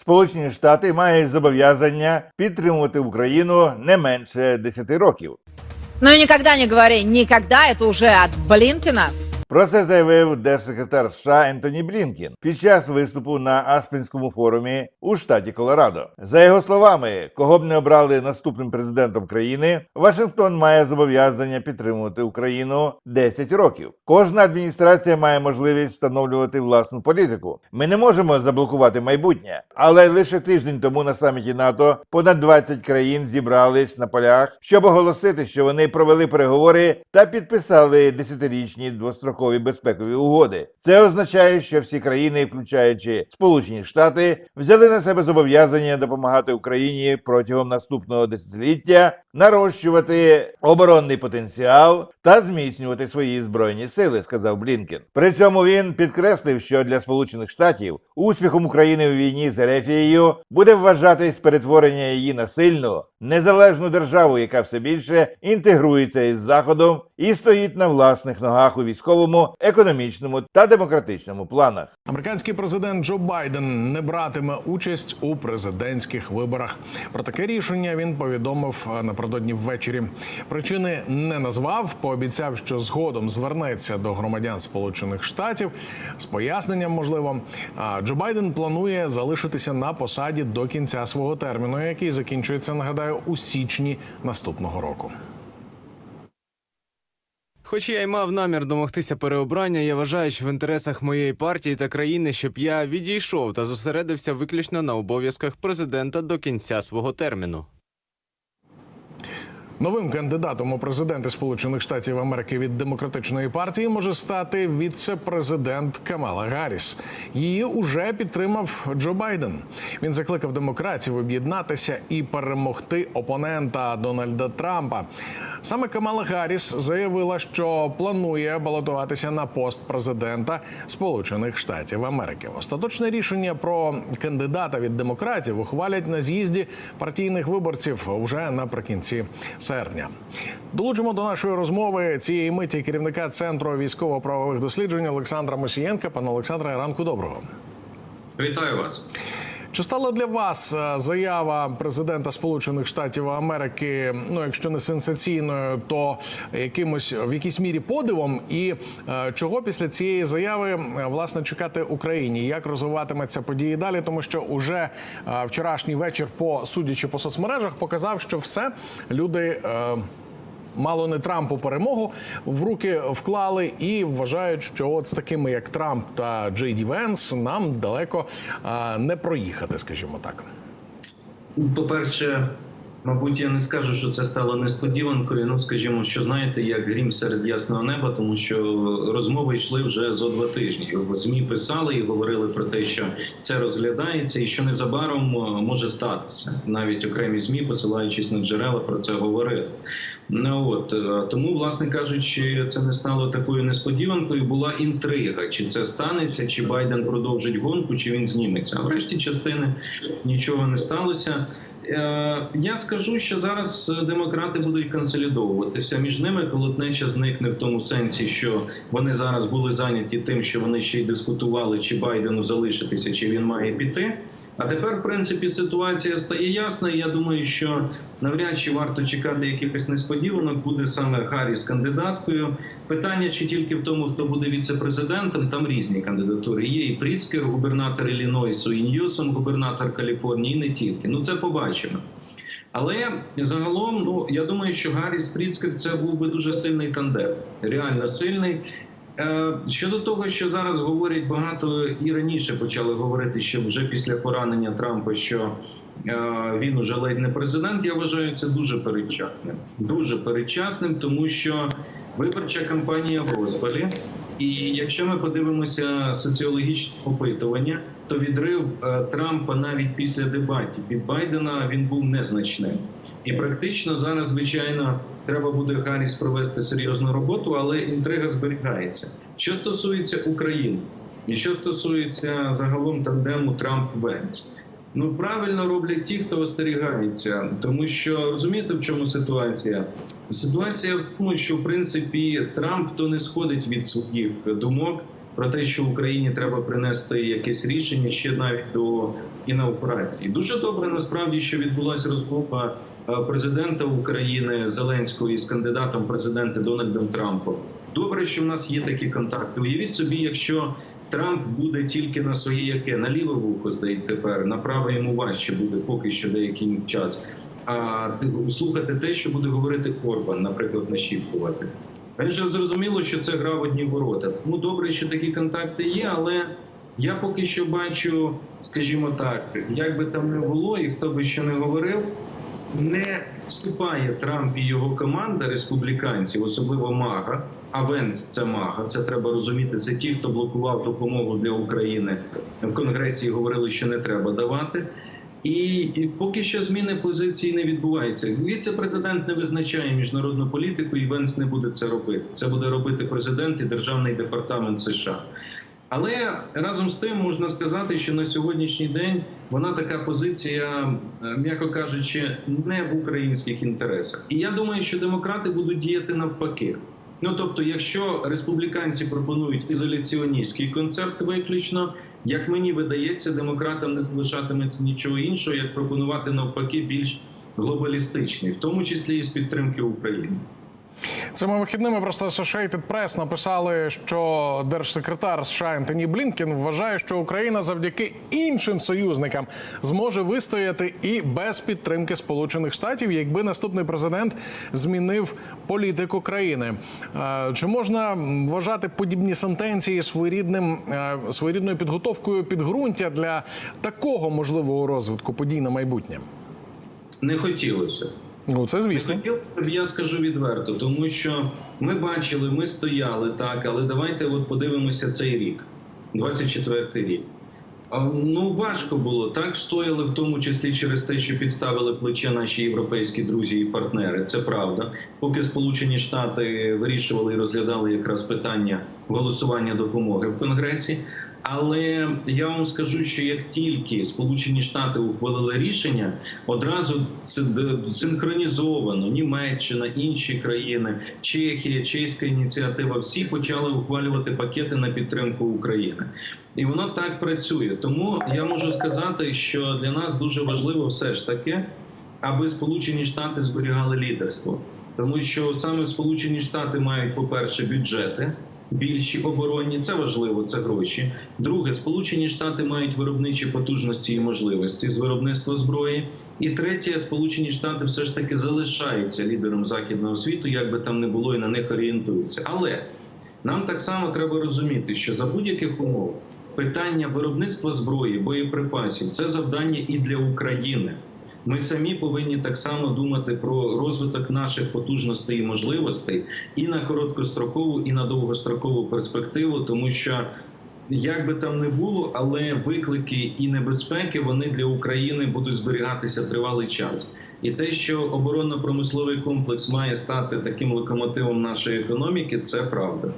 Сполучені Штати мають зобов'язання підтримувати Україну не менше 10 років. Ну і ніколи не говори ніколи, це вже від Блинкина. Про це заявив держсекретар США Ентоні Блінкін під час виступу на Аспенському форумі у штаті Колорадо. За його словами, кого б не обрали наступним президентом країни, Вашингтон має зобов'язання підтримувати Україну 10 років. Кожна адміністрація має можливість встановлювати власну політику. Ми не можемо заблокувати майбутнє, але лише тиждень тому на саміті НАТО понад 20 країн зібрались на полях, щоб оголосити, що вони провели переговори та підписали десятирічні двострокові безпекові угоди. Це означає, що всі країни, включаючи Сполучені Штати, взяли на себе зобов'язання допомагати Україні протягом наступного десятиліття нарощувати оборонний потенціал та зміцнювати свої збройні сили, сказав Блінкен. При цьому він підкреслив, що для Сполучених Штатів успіхом України у війні з Ерефією буде вважатись перетворення її на сильну незалежну державу, яка все більше інтегрується із заходом і стоїть на власних ногах у військовому, економічному та демократичному планах. Американський президент Джо Байден не братиме участь у президентських виборах. Про таке рішення він повідомив е, напередодні ввечері. Причини не назвав, пообіцяв, що згодом звернеться до громадян Сполучених Штатів з поясненням, можливо. Джо Байден планує залишитися на посаді до кінця свого терміну, який закінчується, нагадаю, у січні наступного року. Хоч я й мав намір домогтися переобрання, я вважаю, що в інтересах моєї партії та країни, щоб я відійшов та зосередився виключно на обов'язках президента до кінця свого терміну. Новим кандидатом у президенти Сполучених Штатів Америки від демократичної партії може стати віце-президент Камала Гарріс. Її уже підтримав Джо Байден. Він закликав демократів об'єднатися і перемогти опонента Дональда Трампа. Саме Камала Гарріс заявила, що планує балотуватися на пост президента Сполучених Штатів Америки. Остаточне рішення про кандидата від демократів ухвалять на з'їзді партійних виборців уже наприкінці серпня. Долучимо до нашої розмови цієї миті керівника центру військово-правових досліджень Олександра Мосієнка. Пане Олександре, ранку доброго. Вітаю вас. Чи стала для вас е, заява президента Сполучених Штатів Америки, ну якщо не сенсаційною, то якимось в якійсь мірі подивом? І е, чого після цієї заяви е, власне чекати Україні? Як розвиватиметься події далі? Тому що уже вчорашній вечір, по судячи по соцмережах, показав, що все люди. Мало не Трампу перемогу в руки вклали і вважають, що от з такими як Трамп та Джей Ді Венс нам далеко не проїхати, скажімо так. По-перше, мабуть, я не скажу, що це стало несподіванкою. Ну, скажімо, що знаєте, як грім серед ясного неба, тому що розмови йшли вже зо два тижні. Змі писали і говорили про те, що це розглядається, і що незабаром е, може статися. Навіть окремі змі, посилаючись на джерела, про це говорили. Ну от е, тому, власне кажучи, це не стало такою несподіванкою. Була інтрига, чи це станеться, чи Байден продовжить гонку, чи він зніметься. А врешті частини нічого не сталося. Е, Я скажу, що зараз демократи будуть консолідовуватися. Між ними колотнеча зникне в тому сенсі, що вони зараз були зайняті тим, що вони ще й дискутували, чи Байдену залишитися, чи він має піти. А тепер, в принципі, ситуація стає ясна. Я думаю, що навряд чи варто чекати якихось несподіванок. Буде саме Гарріс кандидаткою. Питання чи тільки в тому, хто буде віце-президентом, там різні кандидатури. Є і Пріцкер, губернатор Іллінойсу, і Ньюсом, губернатор Каліфорнії, і не тільки. Ну це побачимо. Але загалом, ну я думаю, що Гарріс Пріцкер це був би дуже сильний тандем, реально сильний. Е, Щодо того, що зараз говорять багато і раніше почали говорити, що вже після поранення Трампа, що е, він уже ледь не президент, я вважаю це дуже передчасним. Дуже передчасним, тому що виборча кампанія в розпалі. І якщо ми подивимося соціологічне опитування, то відрив е, Трампа навіть після дебатів від Байдена він був незначним. І практично зараз, звичайно, треба буде Гарріс провести серйозну роботу, але інтрига зберігається. Що стосується України, і що стосується загалом тандему Трамп-Венс, ну правильно роблять ті, хто остерігається, тому що розумієте, в чому ситуація? Ситуація в тому, що в принципі Трамп то не сходить від своїх думок про те, що Україні треба принести якесь рішення ще навіть до і на операції. Дуже добре насправді, що відбулася розмова е, президента України Зеленського із кандидатом в президенти Дональдом Трампом. Добре, що в нас є такі контакти. Уявіть собі, якщо Трамп буде тільки на своє яке на ліве вухо стоїть тепер, на праве йому важче буде поки що деякий час. А слухати те, що буде говорити Орбан, наприклад, нашіптувати. Він же зрозуміло, що це гра в одні ворота. Тому добре, що такі контакти є, але я поки що бачу, скажімо так, як би там не було, і хто би що не говорив, не вступає Трамп і його команда республіканців, особливо Мага. А Венс це Мага. Це треба розуміти. Це ті, хто блокував допомогу для України в Конгресі. Говорили, що не треба давати. І, і поки що зміни позиції не відбуваються. Віце-президент не визначає міжнародну політику, і Венс не буде це робити. Це буде робити президент і державний департамент США. Але разом з тим можна сказати, що на сьогоднішній день вона така позиція, е, м'яко кажучи, не в українських інтересах. І я думаю, що демократи будуть діяти навпаки. Ну тобто, якщо республіканці пропонують ізоляціоністський концепт виключно, як мені видається, демократам не залишатиметься нічого іншого, як пропонувати навпаки більш глобалістичний, в тому числі і з підтримки України. Цими вихідними просто Associated Press написали, що держсекретар США Ентоні Блінкен вважає, що Україна завдяки іншим союзникам зможе вистояти і без підтримки Сполучених Штатів, якби наступний президент змінив політику країни. Е, Чи можна вважати подібні сентенції своєрідним е, своєрідною підготовкою підґрунтя для такого можливого розвитку подій на майбутнє? Не хотілося. Ну це звісно. Я скажу відверто, тому що ми бачили, ми стояли так, але давайте от подивимося цей рік, 24-й рік. Ну важко було так. Стояли в тому числі через те, що підставили плече наші європейські друзі і партнери. Це правда. Поки Сполучені Штати вирішували і розглядали якраз питання голосування допомоги в Конгресі. Але я вам скажу, що як тільки Сполучені Штати ухвалили рішення, одразу синхронізовано Німеччина, інші країни, Чехія, чеська ініціатива, всі почали ухвалювати пакети на підтримку України, і воно так працює. Тому я можу сказати, що для нас дуже важливо все ж таки, аби Сполучені Штати зберігали лідерство, тому що саме Сполучені Штати мають, по-перше, бюджети. Більші оборонні це важливо, це гроші. Друге, Сполучені Штати мають виробничі потужності і можливості з виробництва зброї. І третє, Сполучені Штати все ж таки залишаються лідером західного світу, як би там не було, і на них орієнтуються. Але нам так само треба розуміти, що за будь-яких умов питання виробництва зброї, боєприпасів це завдання і для України. Ми самі повинні так само думати про розвиток наших потужностей і можливостей і на короткострокову, і на довгострокову перспективу, тому що як би там не було, але виклики і небезпеки вони для України будуть зберігатися тривалий час. І те, що оборонно-промисловий комплекс має стати таким локомотивом нашої економіки, це правда.